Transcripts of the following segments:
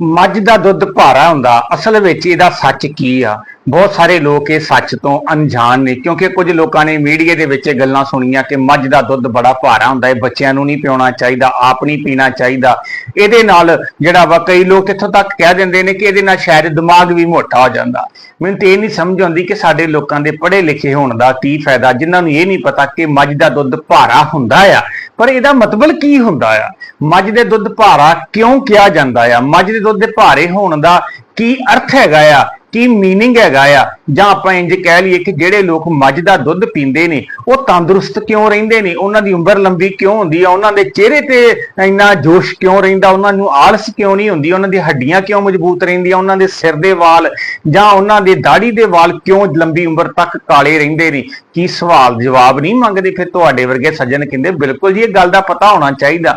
ਮੱਝ ਦਾ ਦੁੱਧ ਭਾਰਾ ਹੁੰਦਾ ਅਸਲ ਵਿੱਚ ਇਹਦਾ ਸੱਚ ਕੀ ਆ? ਬਹੁਤ ਸਾਰੇ ਲੋਕ ਇਹ ਸੱਚ ਤੋਂ ਅਣਜਾਣ ਨੇ, ਕਿਉਂਕਿ ਕੁਝ ਲੋਕਾਂ ਨੇ ਮੀਡੀਆ ਦੇ ਵਿੱਚ ਇਹ ਗੱਲਾਂ ਸੁਣੀਆਂ ਕਿ ਮੱਝ ਦਾ ਦੁੱਧ ਬੜਾ ਭਾਰਾ ਹੁੰਦਾ ਹੈ, ਬੱਚਿਆਂ ਨੂੰ ਨਹੀਂ ਪਿਉਣਾ ਚਾਹੀਦਾ, ਆਪ ਨਹੀਂ ਪੀਣਾ ਚਾਹੀਦਾ। ਇਹਦੇ ਨਾਲ ਜਿਹੜਾ ਵਾ ਕਈ ਲੋਕ ਇੱਥੋਂ ਤੱਕ ਕਹਿ ਦਿੰਦੇ ਨੇ ਕਿ ਇਹਦੇ ਨਾਲ ਸ਼ਾਇਦ ਦਿਮਾਗ ਵੀ ਮੋਟਾ ਹੋ ਜਾਂਦਾ। ਮੈਨੂੰ ਤੇ ਇਹ ਨਹੀਂ ਸਮਝ ਆਉਂਦੀ ਕਿ ਸਾਡੇ ਲੋਕਾਂ ਦੇ ਪੜ੍ਹੇ ਲਿਖੇ ਹੋਣ ਦਾ ਕੀ ਫਾਇਦਾ, ਜਿਨ੍ਹਾਂ ਨੂੰ ਇਹ ਨਹੀਂ ਪਤਾ ਕਿ ਮੱਝ ਦਾ ਦੁੱਧ ਭਾਰਾ ਹੁੰਦਾ ਆ। ਪਰ ਇਹਦਾ ਮਤਲਬ ਕੀ ਹੁੰਦਾ ਆ? ਮੱਝ ਦੇ ਦੁੱਧ ਭਾਰਾ ਕਿਉਂ ਕਿਹਾ ਜਾਂਦਾ ਆ? ਮੱਝ ਦੇ ਦੁੱਧ ਦੇ ਭਾਰੇ ਹੋਣ ਦਾ ਕੀ ਅਰਥ ਹੈਗਾ ਆ? ਕੀ ਮੀਨਿੰਗ ਹੈਗਾ ਆ? ਜਾਂ ਆਪਾਂ ਇੰਜ ਕਹਿ ਲਈਏ ਕਿ ਜਿਹੜੇ ਲੋਕ ਮੱਝ ਦਾ ਦੁੱਧ ਪੀਂਦੇ ਨੇ, ਉਹ ਤੰਦਰੁਸਤ ਕਿਉਂ ਰਹਿੰਦੇ ਨੇ? ਉਹਨਾਂ ਦੀ ਉਮਰ ਲੰਬੀ ਕਿਉਂ ਹੁੰਦੀ ਆ? ਉਹਨਾਂ ਦੇ ਚਿਹਰੇ ਤੇ ਇੰਨਾ ਜੋਸ਼ ਕਿਉਂ ਰਹਿੰਦਾ? ਉਹਨਾਂ ਨੂੰ ਆਲਸ ਕਿਉਂ ਨਹੀਂ ਹੁੰਦੀ? ਉਹਨਾਂ ਦੀਆਂ ਹੱਡੀਆਂ ਕਿਉਂ ਮਜ਼ਬੂਤ ਰਹਿੰਦੀਆਂ? ਉਹਨਾਂ ਦੇ ਸਿਰ ਦੇ ਵਾਲ ਜਾਂ ਉਹਨਾਂ ਦੇ ਦਾੜੀ ਦੇ ਵਾਲ ਕਿਉਂ ਲੰਬੀ ਉਮਰ ਤੱਕ ਕਾਲੇ ਰਹਿੰਦੇ ਨੇ? ਕੀ ਸਵਾਲ ਜਵਾਬ ਨਹੀਂ ਮੰਗਦੇ ਫਿਰ ਤੁਹਾਡੇ ਵਰਗੇ ਸੱਜਣ ਕਹਿੰਦੇ, ਬਿਲਕੁਲ ਜੀ, ਇਹ ਗੱਲ ਦਾ ਪਤਾ ਹੋਣਾ ਚਾਹੀਦਾ।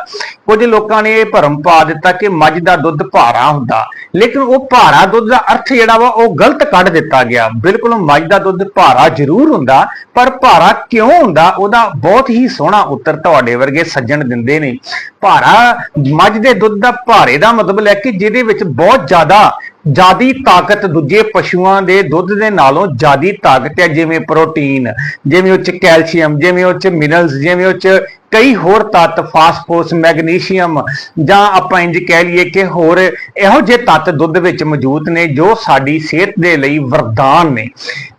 ਕੁਝ ਲੋਕਾਂ ਨੇ ਇਹ ਭਰਮ ਪਾ ਦਿੱਤਾ ਕਿ ਮੱਝ ਦਾ ਦੁੱਧ ਭਾਰਾ ਹੁੰਦਾ। ਲੇਕਿਨ ਉਹ ਭਾਰਾ ਦੁੱਧ ਦਾ ਅਰਥ ਜਿਹੜਾ ਵਾ ਉਹ ਗਲਤ ਕੱਢ ਦਿੱਤਾ ਗਿਆ। ਬਿਲਕੁਲ ਮੱਝ ਦਾ ਦੁੱਧ ਭਾਰਾ ਜ਼ਰੂਰ ਹੁੰਦਾ, ਪਰ ਭਾਰਾ ਕਿਉਂ ਹੁੰਦਾ? ਉਹਦਾ ਬਹੁਤ ਹੀ ਸੋਹਣਾ ਉੱਤਰ ਤੁਹਾਡੇ ਵਰਗੇ ਸੱਜਣ ਦਿੰਦੇ ਨੇ। ਭਾਰਾ ਮੱਝ ਦੇ ਦੁੱਧ ਦਾ ਭਾਰੇ ਦਾ ਮਤਲਬ ਹੈ ਕਿ ਜਿਹਦੇ ਵਿੱਚ ਬਹੁਤ ਜ਼ਿਆਦਾ, ਜਿਆਦੀ ਤਾਕਤ ਦੂਜੇ ਪਸ਼ੂਆਂ ਦੇ ਦੁੱਧ ਦੇ ਨਾਲੋਂ ਜਿਆਦੀ ਤਾਕਤ ਹੈ। ਜਿਵੇਂ ਪ੍ਰੋਟੀਨ ਜਿਵੇਂ ਉਹ ਚ ਕੈਲਸ਼ੀਅਮ ਜਿਵੇਂ ਉਹ ਚ ਮਿਨਰਲਸ ਜਿਵੇਂ ਉਹ ਚ ਕਈ ਹੋਰ ਤੱਤ ਫਾਸਫੋਰਸ ਮੈਗਨੀਸ਼ੀਅਮ ਜਾਂ ਆਪਾਂ ਇੰਜ ਕਹਿ ਲਈਏ ਕਿ ਹੋਰ ਇਹੋ ਜਿਹੇ ਤੱਤ ਦੁੱਧ ਵਿੱਚ ਮੌਜੂਦ ਨੇ ਜੋ ਸਾਡੀ ਸਿਹਤ ਦੇ ਲਈ ਵਰਦਾਨ ਨੇ।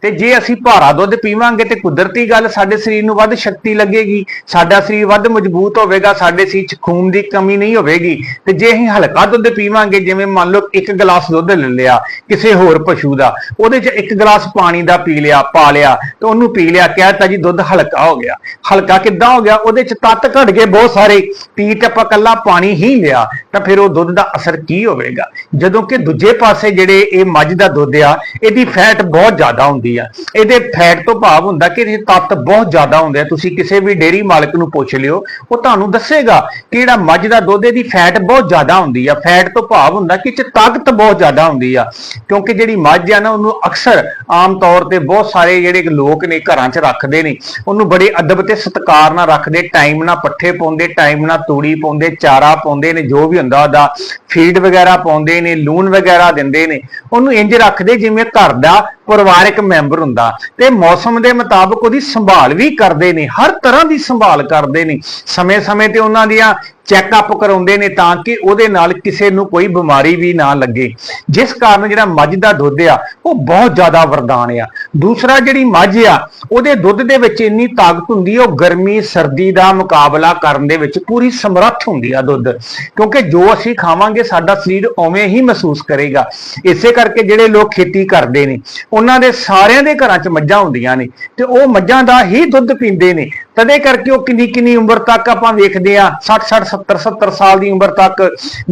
ਤੇ ਜੇ ਅਸੀਂ ਭਾਰਾ ਦੁੱਧ ਪੀਵਾਂਗੇ ਤੇ ਕੁਦਰਤੀ ਗੱਲ ਸਾਡੇ ਸਰੀਰ ਨੂੰ ਵੱਧ ਸ਼ਕਤੀ ਲੱਗੇਗੀ, ਸਾਡਾ ਸਰੀਰ ਵੱਧ ਮਜ਼ਬੂਤ ਹੋਵੇਗਾ, ਸਾਡੇ ਸਰੀਰ 'ਚ ਖੂਨ ਦੀ ਕਮੀ ਨਹੀਂ ਹੋਵੇਗੀ। ਤੇ ਜੇ ਅਸੀਂ ਹਲਕਾ ਦੁੱਧ ਪੀਵਾਂਗੇ, ਜਿਵੇਂ ਮੰਨ ਲਓ ਇੱਕ ਗਲਾਸ ਦੁੱਧ ਲੈ ਲਿਆ ਕਿਸੇ ਹੋਰ ਪਸ਼ੂ ਦਾ, ਉਹਦੇ 'ਚ ਇੱਕ ਗਲਾਸ ਪਾਣੀ ਦਾ ਪੀ ਲਿਆ, ਪਾ ਲਿਆ ਤੇ ਉਹਨੂੰ ਪੀ ਲਿਆ ਕਹਿਤਾ ਜੀ ਦੁੱਧ ਹਲਕਾ ਹੋ ਗਿਆ। ਹਲਕਾ ਕਿੱਦਾਂ ਹੋ ਗਿਆ? ਉਹਦੇ 'ਚ ਤੱਤ ਘਟ ਗਏ, ਬਹੁਤ ਸਾਰੇ ਪੀ ਤੇ ਆਪਾਂ ਕੱਲਾ ਪਾਣੀ ਹੀ ਲਿਆ, ਤਾਂ ਫਿਰ ਉਹ ਦੁੱਧ ਦਾ ਅਸਰ ਕੀ ਹੋਵੇਗਾ? ਜਦੋਂ ਕਿ ਦੂਜੇ ਪਾਸੇ ਜਿਹੜੇ ਇਹ ਮੱਝ ਦਾ ਦੁੱਧ ਆ, ਇਹਦੀ ਫੈਟ ਬਹੁਤ ਜ਼ਿਆਦਾ ਹੁੰਦੀ ਆ। ਇਹਦੇ ਫੈਟ ਤੋਂ ਭਾਵ ਹੁੰਦਾ ਕਿ ਇਹਦੇ ਤੱਤ ਬਹੁਤ ਜ਼ਿਆਦਾ ਹੁੰਦੇ ਆ। ਤੁਸੀਂ ਕਿਸੇ ਵੀ ਡੇਰੀ ਮਾਲਕ ਨੂੰ ਪੁੱਛ ਲਿਓ, ਉਹ ਤੁਹਾਨੂੰ ਦੱਸੇਗਾ ਕਿ ਜਿਹੜਾ ਮੱਝ ਦਾ ਦੁੱਧ, ਇਹਦੀ ਫੈਟ ਬਹੁਤ ਜ਼ਿਆਦਾ ਹੁੰਦੀ ਆ। ਫੈਟ ਤੋਂ ਭਾਵ ਹੁੰਦਾ ਕਿ 'ਚ ਤਾਕਤ ਬਹੁਤ ਜ਼ਿਆਦਾ ਹੁੰਦੀ ਆ। ਕਿਉਂਕਿ ਜਿਹੜੀ ਮੱਝ ਆ ਨਾ, ਉਹਨੂੰ ਅਕਸਰ ਆਮ ਤੌਰ ਤੇ ਬਹੁਤ ਸਾਰੇ ਜਿਹੜੇ ਲੋਕ ਨੇ, ਘਰਾਂ 'ਚ ਰੱਖਦੇ ਨੇ, ਉਹਨੂੰ ਬੜੇ ਅਦਬ ਤੇ ਸਤਿਕਾਰ ਨਾਲ ਰੱਖਦੇ ਟਾਈਮ ਟਾਈਮ ਨਾਲ ਪੱਠੇ ਪਾਉਂਦੇ ਟਾਈਮ ਨਾਲ ਤੂੜੀ ਪਾਉਂਦੇ, ਚਾਰਾ ਪਾਉਂਦੇ ਨੇ, ਜੋ ਵੀ ਹੁੰਦਾ ਉਹਦਾ ਫੀਡ ਵਗੈਰਾ ਪਾਉਂਦੇ ਨੇ, ਲੂਣ ਵਗੈਰਾ ਦਿੰਦੇ ਨੇ। ਉਹਨੂੰ ਇੰਜ ਰੱਖਦੇ ਜਿਵੇਂ ਘਰ ਦਾ ਪਰਿਵਾਰਕ ਮੈਂਬਰ ਹੁੰਦਾ ਤੇ ਮੌਸਮ ਦੇ ਮੁਤਾਬਕ ਉਹਦੀ ਸੰਭਾਲ ਵੀ ਕਰਦੇ ਨੇ, ਹਰ ਤਰ੍ਹਾਂ ਦੀ ਸੰਭਾਲ ਕਰਦੇ ਨੇ। ਸਮੇਂ-ਸਮੇਂ ਤੇ ਉਹਨਾਂ ਦੀਆਂ ਚੈੱਕਅਪ ਕਰਾਉਂਦੇ ਨੇ ਤਾਂ ਕਿ ਉਹਦੇ ਨਾਲ ਕਿਸੇ ਨੂੰ ਕੋਈ ਬਿਮਾਰੀ ਵੀ ਨਾ ਲੱਗੇ। ਜਿਸ ਕਾਰਨ ਜਿਹੜਾ ਮੱਝ ਦਾ ਦੁੱਧ ਆ, ਉਹ ਬਹੁਤ ਜ਼ਿਆਦਾ ਵਰਦਾਨ ਆ। ਦੂਸਰਾ ਜਿਹੜੀ ਮੱਝ ਆ, ਉਹਦੇ ਦੁੱਧ ਦੇ ਵਿੱਚ ਇੰਨੀ ਤਾਕਤ ਹੁੰਦੀ ਉਹ ਗਰਮੀ, ਸਰਦੀ ਦਾ ਮੁਕਾਬਲਾ ਕਰਨ ਦੇ ਵਿੱਚ ਪੂਰੀ ਸਮਰੱਥ ਹੁੰਦੀ ਆ ਦੁੱਧ। ਕਿਉਂਕਿ ਜੋ ਅਸੀਂ ਖਾਵਾਂਗੇ, ਸਾਡਾ ਸਰੀਰ ਉਵੇਂ ਹੀ ਮਹਿਸੂਸ ਕਰੇਗਾ। ਇਸੇ ਕਰਕੇ ਜਿਹੜੇ ਲੋਕ ਖੇਤੀ ਕਰਦੇ ਨੇ ਉਹਨਾਂ ਦੇ ਸਾਰਿਆਂ ਦੇ ਘਰਾਂ 'ਚ ਮੱਝਾਂ ਹੁੰਦੀਆਂ ਨੇ ਤੇ ਉਹ ਮੱਝਾਂ ਦਾ ਹੀ ਦੁੱਧ ਪੀਂਦੇ ਨੇ। ਤਦੇ ਕਰਕੇ ਉਹ ਕਿੰਨੀ ਕਿੰਨੀ ਉਮਰ ਤੱਕ ਆਪਾਂ ਵੇਖਦੇ ਆ 60 60 70 70 ਸਾਲ ਦੀ ਉਮਰ ਤੱਕ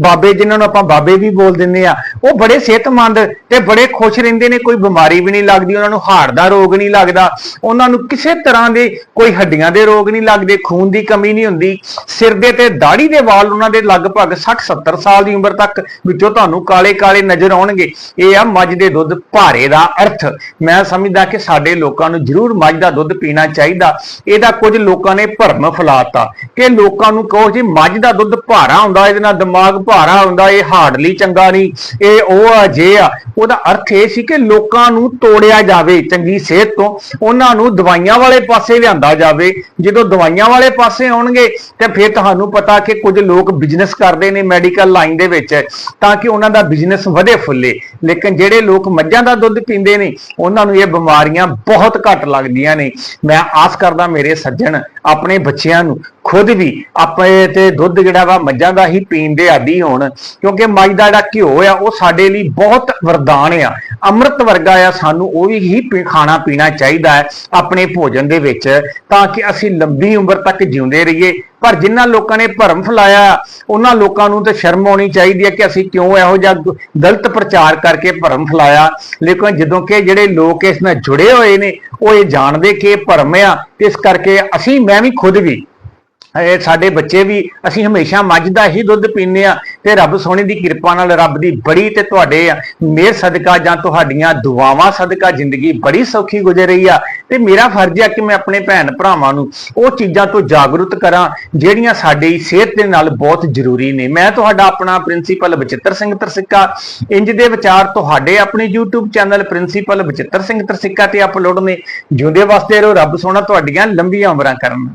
ਬਾਬੇ ਜਿਨ੍ਹਾਂ ਨੂੰ ਆਪਾਂ ਬਾਬੇ ਵੀ ਬੋਲ ਦਿੰਦੇ ਆ, ਉਹ ਬੜੇ ਸਿਹਤਮੰਦ ਤੇ ਬੜੇ ਖੁਸ਼ ਰਹਿੰਦੇ ਨੇ, ਕੋਈ ਬਿਮਾਰੀ ਵੀ ਨਹੀਂ ਲੱਗਦੀ, ਉਹਨਾਂ ਨੂੰ ਹਾਰਟ ਦਾ ਰੋਗ ਨਹੀਂ ਲੱਗਦਾ, ਉਹਨਾਂ ਨੂੰ ਕਿਸੇ ਤਰ੍ਹਾਂ ਦੇ ਕੋਈ ਹੱਡੀਆਂ ਦੇ ਰੋਗ ਨਹੀਂ ਲੱਗਦੇ, ਖੂਨ ਦੀ ਕਮੀ ਨਹੀਂ ਹੁੰਦੀ, ਸਿਰ ਦੇ ਤੇ ਦਾੜੀ ਦੇ ਵਾਲ ਉਹਨਾਂ ਦੇ ਲਗਭਗ 60 70 ਸਾਲ ਦੀ ਉਮਰ ਤੱਕ ਵਿੱਚੋਂ ਤੁਹਾਨੂੰ ਕਾਲੇ ਕਾਲੇ ਨਜ਼ਰ ਆਉਣਗੇ, ਇਹ ਆ ਮੱਝ ਦੇ ਦੁੱਧ ਭਾਰੇ ਦਾ ਅਰਥ, ਮੈਂ ਸਮਝਦਾ ਕਿ ਸਾਡੇ ਲੋਕਾਂ ਨੂੰ ਜ਼ਰੂਰ ਮੱਝ ਦਾ ਦੁੱਧ ਪੀਣਾ ਚਾਹੀਦਾ, ਇਹਦਾ ਕੁਝ ਲੋਕਾਂ ਨੇ ਭਰਮ ਫੈਲਾਤਾ। ਕਿ ਲੋਕਾਂ ਨੂੰ ਕਹੋ ਜੀ, ਮੱਝ ਦਾ ਦੁੱਧ ਭਾਰਾ ਹੁੰਦਾ, ਇਹਦੇ ਨਾਲ ਦਿਮਾਗ ਭਾਰਾ ਹੁੰਦਾ, ਇਹ ਹਾਰਡਲੀ ਚੰਗਾ ਨਹੀਂ, ਇਹ ਉਹ ਆ, ਜੇ ਆ। ਉਹਦਾ ਅਰਥ ਇਹ ਸੀ ਕਿ ਲੋਕਾਂ ਨੂੰ ਤੋੜਿਆ ਜਾਵੇ ਚੰਗੀ ਸਿਹਤ ਤੋਂ, ਉਹਨਾਂ ਨੂੰ ਦਵਾਈਆਂ ਵਾਲੇ ਪਾਸੇ ਲਿਆਂਦਾ ਜਾਵੇ। ਜਦੋਂ ਦਵਾਈਆਂ ਵਾਲੇ ਪਾਸੇ ਆਉਣਗੇ, ਤੇ ਫਿਰ ਤੁਹਾਨੂੰ ਪਤਾ ਕਿ ਕੁਝ ਲੋਕ ਬਿਜ਼ਨਸ ਕਰਦੇ ਨੇ ਮੈਡੀਕਲ ਲਾਈਨ ਦੇ ਵਿੱਚ, ਤਾਂ ਕਿ ਉਹਨਾਂ ਦਾ ਬਿਜ਼ਨਸ ਵਧੇ ਫੁੱਲੇ। ਲੇਕਿਨ ਜਿਹੜੇ ਲੋਕ ਮੱਝਾਂ ਦਾ ਦੁੱਧ ਪੀਂਦੇ ਨੇ, ਉਹਨਾਂ ਨੂੰ ਇਹ ਬਿਮਾਰੀਆਂ ਬਹੁਤ ਘੱਟ ਲੱਗਦੀਆਂ ਨੇ। ਮੈਂ ਆਸ ਕਰਦਾ ਮੇਰੇ ਸੱਜਣ ਆਪਣੇ ਬੱਚਿਆਂ ਨੂੰ। ਖੁਦ ਵੀ ਆਪਣੇ ਤੇ ਦੁੱਧ ਜਿਹੜਾ ਵਾ ਮੱਝਾਂ ਦਾ ਹੀ ਪੀਣ ਦੇ ਆਦੀ ਹੋਣ। ਕਿਉਂਕਿ ਮੱਝ ਦਾ ਜਿਹੜਾ ਘਿਓ ਆ, ਉਹ ਸਾਡੇ ਲਈ ਬਹੁਤ ਵਰਦਾਨ ਆ। ਅੰਮ੍ਰਿਤ ਵਰਗਾ ਆ, ਸਾਨੂੰ ਉਹ ਵੀ ਹੀ ਖਾਣਾ ਪੀਣਾ ਚਾਹੀਦਾ ਹੈ ਆਪਣੇ ਭੋਜਨ ਦੇ ਵਿੱਚ। ਤਾਂ ਕਿ ਅਸੀਂ ਲੰਬੀ ਉਮਰ ਤੱਕ ਜਿਉਂਦੇ ਰਹੀਏ। ਪਰ ਜਿਨ੍ਹਾਂ ਲੋਕਾਂ ਨੇ ਭਰਮ ਫੈਲਾਇਆ, ਉਹਨਾਂ ਲੋਕਾਂ ਨੂੰ ਤਾਂ ਸ਼ਰਮ ਆਉਣੀ ਚਾਹੀਦੀ ਹੈ ਕਿ ਅਸੀਂ ਕਿਉਂ ਇਹੋ ਜਿਹਾ ਗਲਤ ਪ੍ਰਚਾਰ ਕਰਕੇ ਭਰਮ ਫੈਲਾਇਆ। ਲੇਕਿਨ ਜਦੋਂ ਕਿ ਜਿਹੜੇ ਲੋਕ ਇਸ ਨਾਲ ਜੁੜੇ ਹੋਏ ਨੇ, ਉਹ ਇਹ ਜਾਣਦੇ ਕਿ ਭਰਮ ਆ, ਇਸ ਕਰਕੇ ਅਸੀਂ, ਮੈਂ ਵੀ ਖੁਦ ਵੀ ਇਹ ਸਾਡੇ ਬੱਚੇ ਵੀ ਅਸੀਂ ਹਮੇਸ਼ਾ ਮੱਝ ਦਾ ਹੀ ਦੁੱਧ ਪੀਂਦੇ ਆ ਤੇ ਰੱਬ ਸੋਹਣੇ ਦੀ ਕਿਰਪਾ ਨਾਲ ਰੱਬ ਦੀ ਬੜੀ ਤੇ ਤੁਹਾਡੇ ਮਿਹਰ ਸਦਕਾ ਜਾਂ ਤੁਹਾਡੀਆਂ ਦੁਆਵਾਂ ਸਦਕਾ ਜ਼ਿੰਦਗੀ ਬੜੀ ਸੌਖੀ ਗੁਜ਼ਰ ਰਹੀ ਆ। ਤੇ ਮੇਰਾ ਫਰਜ਼ ਆ ਕਿ ਮੈਂ ਆਪਣੇ ਭੈਣ ਭਰਾਵਾਂ ਨੂੰ ਉਹ ਚੀਜ਼ਾਂ ਤੋਂ ਜਾਗਰੂਕ ਕਰਾਂ, ਜਿਹੜੀਆਂ ਸਾਡੀ ਸਿਹਤ ਦੇ ਨਾਲ ਬਹੁਤ ਜ਼ਰੂਰੀ ਨੇ। ਮੈਂ ਤੁਹਾਡਾ ਆਪਣਾ ਪ੍ਰਿੰਸੀਪਲ ਬਚਿੱਤਰ ਸਿੰਘ ਤਰਸਿੱਕਾ ਇੰਜ ਦੇ ਵਿਚਾਰ ਤੁਹਾਡੇ ਆਪਣੇ YouTube channel principal Bachittar Singh Tarsikka ਤੇ ਅਪਲੋਡ ਨੇ। ਜਿਉਂਦੇ ਵਾਸਤੇ ਰਹੋ, ਰੱਬ ਸੋਹਣਾ ਤੁਹਾਡੀਆਂ ਲੰਬੀਆਂ ਉਮਰਾਂ ਕਰਨ।